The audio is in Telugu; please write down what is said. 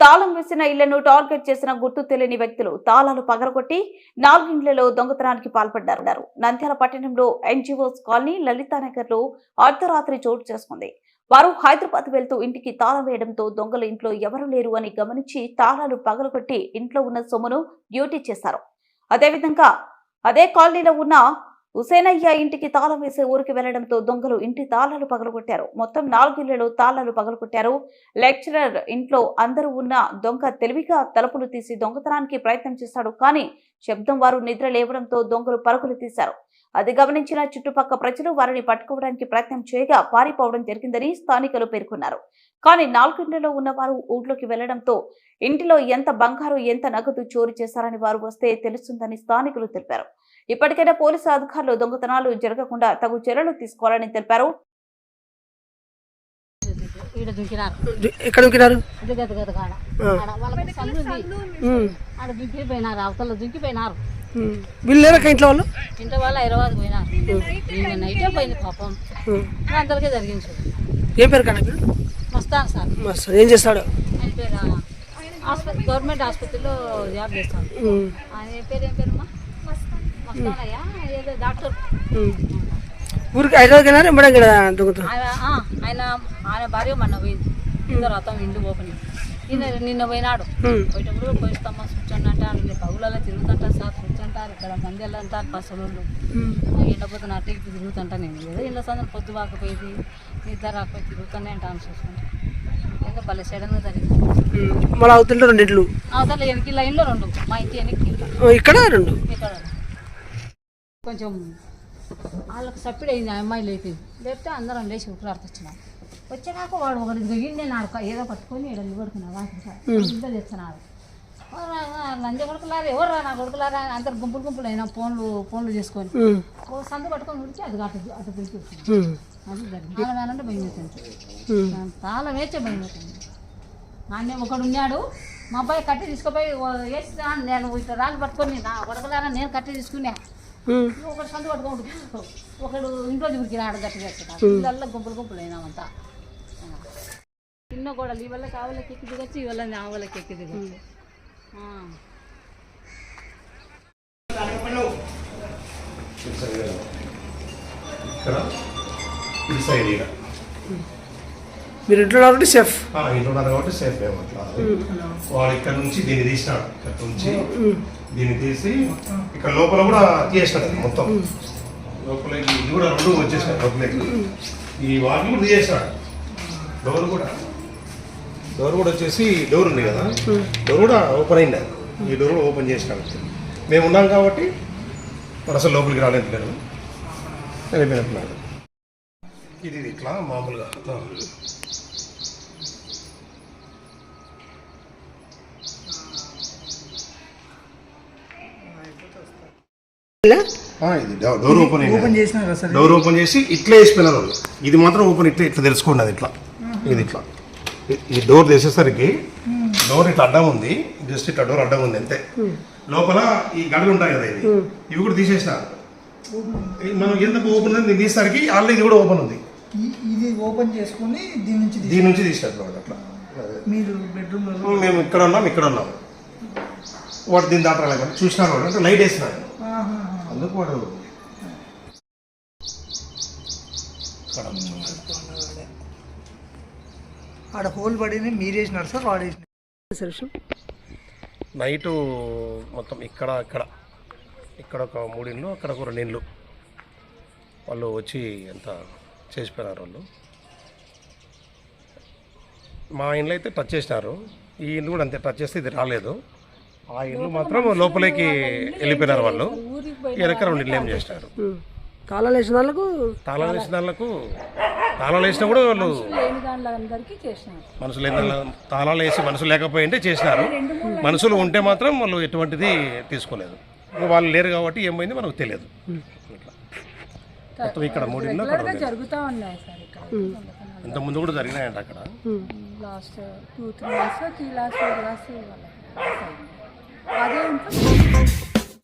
తాళం వేసిన ఇళ్ళను టార్గెట్ చేసిన గుర్తు తెలియని వ్యక్తులు తాళాలు పగలగొట్టి నాలుగిండ్లలో దొంగతనానికి పాల్పడ్డారు నంద్యాల పట్టణంలో ఎన్జిఓస్ కాలనీ లలితానగర్లో అర్ధరాత్రి చోటు చేసుకుంది. వారు హైదరాబాద్ వెళ్తూ ఇంటికి తాళం వేయడంతో దొంగలు ఇంట్లో ఎవరు లేరు అని గమనించి తాళాలు పగలగొట్టి ఇంట్లో ఉన్న సొమ్మును డ్యూటీ చేశారు. అదేవిధంగా అదే కాలనీలో ఉన్న హుసేనయ్య ఇంటికి తాళం వేసే ఊరికి వెళ్ళడంతో దొంగలు ఇంటి తాళాలు పగలగొట్టారు. మొత్తం నాలుగిళ్ళలో తాళాలు పగలగొట్టారు. లెక్చరర్ ఇంట్లో అందరూ ఉన్న దొంగ తెలివిగా తలుపులు తీసి దొంగతనానికి ప్రయత్నం చేశాడు కానీ శబ్దం వారు నిద్ర లేవడంతో దొంగలు పరుగులు తీశారు. అది గమనించిన చుట్టుపక్క ప్రజలు వారిని పట్టుకోవడానికి ప్రయత్నం చేయగా పారిపోవడం జరిగిందని స్థానికులు పేర్కొన్నారు. కానీ నాలుగింటిలో ఉన్నవారు ఊళ్ళోకి వెళ్ళడంతో ఇంటిలో ఎంత బంగారు ఎంత నగదు చోరీ చేశారని వారు వస్తే తెలుస్తుందని స్థానికులు తెలిపారు. ఇప్పటికైనా పోలీసు అధికారులు దొంగతనాలు జరగకుండా తగు చర్యలు తీసుకోవాలని తెలిపారు. దుంకినారు. దుంకిపోయినారు అవతల దుంకిపోయినారు. వీళ్ళు ఇంట్లో వాళ్ళు? ఇంట్లో వాళ్ళు హైదరాబాద్ పోయినారు. నైటే పోయింది పాపం. అందరికీ ఏం పేరు మస్తాన్ సార్. ఏం చేస్తాడు? ఆయన పేరు గవర్నమెంట్ ఆసుపత్రిలో జాబ్ చేస్తాను ఉమ్. ఆయన ఏ పేరు ఏం డాక్టర్ ఉమ్. ఊరికి హైదరాబాద్ ఇక్కడ ఆయన ఆయన భార్య మొన్న పోయింది. ఇంటి ఓపెనింగ్. నిన్న నిన్న పోయినాడు. పోయేటప్పుడు పోయిస్తామా కూర్చోండి అంటారు. పగులలో తిరుగుతుంటా సార్ కూర్చుంటారు. ఇక్కడ మంది అంటారు పసలు. ఎండపోతున్న ఇటు తిరుగుతుంటా నేను. ఏదో ఇళ్ళ సందరం పొద్దు వాకపోయింది. నిద్ర రాకపోయి తిరుగుతూనే అంటాను చూసుకుంటా ఏదో భలే సడన్గా జరిగింది. మళ్ళీ అవుతుంటే రెండు ఇంట్లు అవతల వెనక్కి లైన్లో రెండు. మా ఇంటి ఓ, ఇక్కడ రెండు? ఇక్కడ కొంచెం వాళ్ళకి సప్పిడి అయింది ఆ అమ్మాయి లేపి లేపితే అందరం లేచి ఉత్తరాడికి వచ్చినాం. వచ్చాక వాడు ఒకటి దిగింది నాడు ఏదో పట్టుకొని ఇక్కడ నిలబడుకున్నాడు ఇద్దరు తెచ్చినాడు లంజ కొడుకులారా ఎవరు రా నా కొడుకులారా అందరు గుంపులు గుంపులు అయినా ఫోన్లు ఫోన్లు చేసుకొని సందు పట్టుకొని ఉడికి అది అటు అటు పిలిచి. అది తాళం వేయాలంటే భయం అవుతుంది ఉమ్. తాళం వేస్తే భయం అవుతుంది నాన్నే ఒకడు ఉన్నాడు మా అబ్బాయి కట్టి తీసుకుపోయి ఓ వేస్తా నేను ఇట్లా రాళ్ళు పట్టుకొని నా కొడకలారా నేను కట్టి తీసుకున్నా. ఒకడు సందు పట్టుకోండి ఒకడు ఇంట్లో దిగురికినాడు గట్టి వేస్తాడు ఇళ్ళల్లో గుంపులు గుంపులు అయినామంతా చిన్న గోడలు ఈ వల్ల కావాలకి ఎక్కి దిగొచ్చు ఈ వల్ల వాళ్ళకి ఎక్కి దిగొచ్చు మీరు ఇంట్లో కాబట్టి సేఫ్ ఇంట్లో కాబట్టి సేఫ్ అట్లా వాడు ఇక్కడ నుంచి దీన్ని తీసినాడు. ఇక్కడ నుంచి దీన్ని తీసి ఇక్కడ లోపల కూడా తీసేసినాడు మొత్తం. లోపలికి ఇది కూడా రెండు వచ్చేసినాడు లోపలికి ఈ వాటిని కూడా తీసేసినాడు డోర్ కూడా. డోర్ కూడా వచ్చేసి డోర్ ఉంది కదా? డోర్ కూడా ఓపెన్ అయింది. ఈ డోర్ కూడా ఓపెన్ చేసినాడు మేము ఉన్నాం కాబట్టి వాడు అసలు లోపలికి రాలేదు లేదు వెళ్ళిపోయినట్టున్నాడు ఇది ఇట్లా మామూలుగా ఆ. ఆ, ఇది door- door open sir? Door open చేసి ఇట్లా వేసిపోయినారు వాళ్ళు. ఇది మాత్రం ఓపెన్ ఇట్లా ఇట్లా తెలుసుకోండి అది ఇట్లా. ఇది ఇట్లా. ఈ- డోర్ తీసేసరికి డోర్ ఇట్లా అడ్డం ఉంది. జస్ట్ ఇట్లా డోర్ అడ్డం ఉంది అంతే. లోపల ఈ గడులు ఉంటాయి కదా ఇది. ఇవి కూడా తీసేసినారు. మనం ఎంత ఓపెన్ ఉంది? తీసేసరికి ఆల్రెడీ ఇది కూడా ఓపెన్ ఉంది. ఇది ఓపెన్ చేసుకొని దీని నుంచి దీని నుంచి వాడు అట్లా. మీరు బెడ్రూమ్లో మేము ఇక్కడ ఉన్నాం ఇక్కడ ఉన్నాం. వాడు దీన్ని దాటరాలి చూసినారు అంటే లైట్ వేసినాడు అందుకు వాడు ఆడ హోల్ పడింది మీరు వేసినారు సార్ వాడు వేసినారు. సరే నైటు మొత్తం ఇక్కడ ఇక్కడ ఇక్కడ ఒక మూడు ఇండ్లు అక్కడ ఒక రెండు ఇండ్లు వాళ్ళు వచ్చి ఎంత చేసిపోయినారు వాళ్ళు. మా ఇండ్లు అయితే టచ్ చేసినారు. ఈ ఇల్లు కూడా అంతే టచ్ చేస్తే ఇది రాలేదు. ఆ ఇల్లు మాత్రం లోపలికి వెళ్ళిపోయినారు వాళ్ళు. వెనక రెండు ఇల్లు ఏం చేసినారు. తాళాలు వేసిన వాళ్ళకు తాళాలు వేసిన వాళ్ళకు తాళాలు వేసినా కూడా వాళ్ళు మనుషులు తాళాలు వేసి మనుషులు లేకపోయింటే చేసినారు. మనుషులు ఉంటే మాత్రం వాళ్ళు ఎటువంటిది తీసుకోలేదు. వాళ్ళు లేరు కాబట్టి ఏమైంది మనకు తెలియదు. మొత్తం ఇక్కడ మూడింట్లో. జరుగుతూ ఉన్నాయి సార్ ఇక్కడ. ఇంత ముందు కూడా జరిగినాయంట అక్కడ. Last two three years three last four last అదే ఇంకా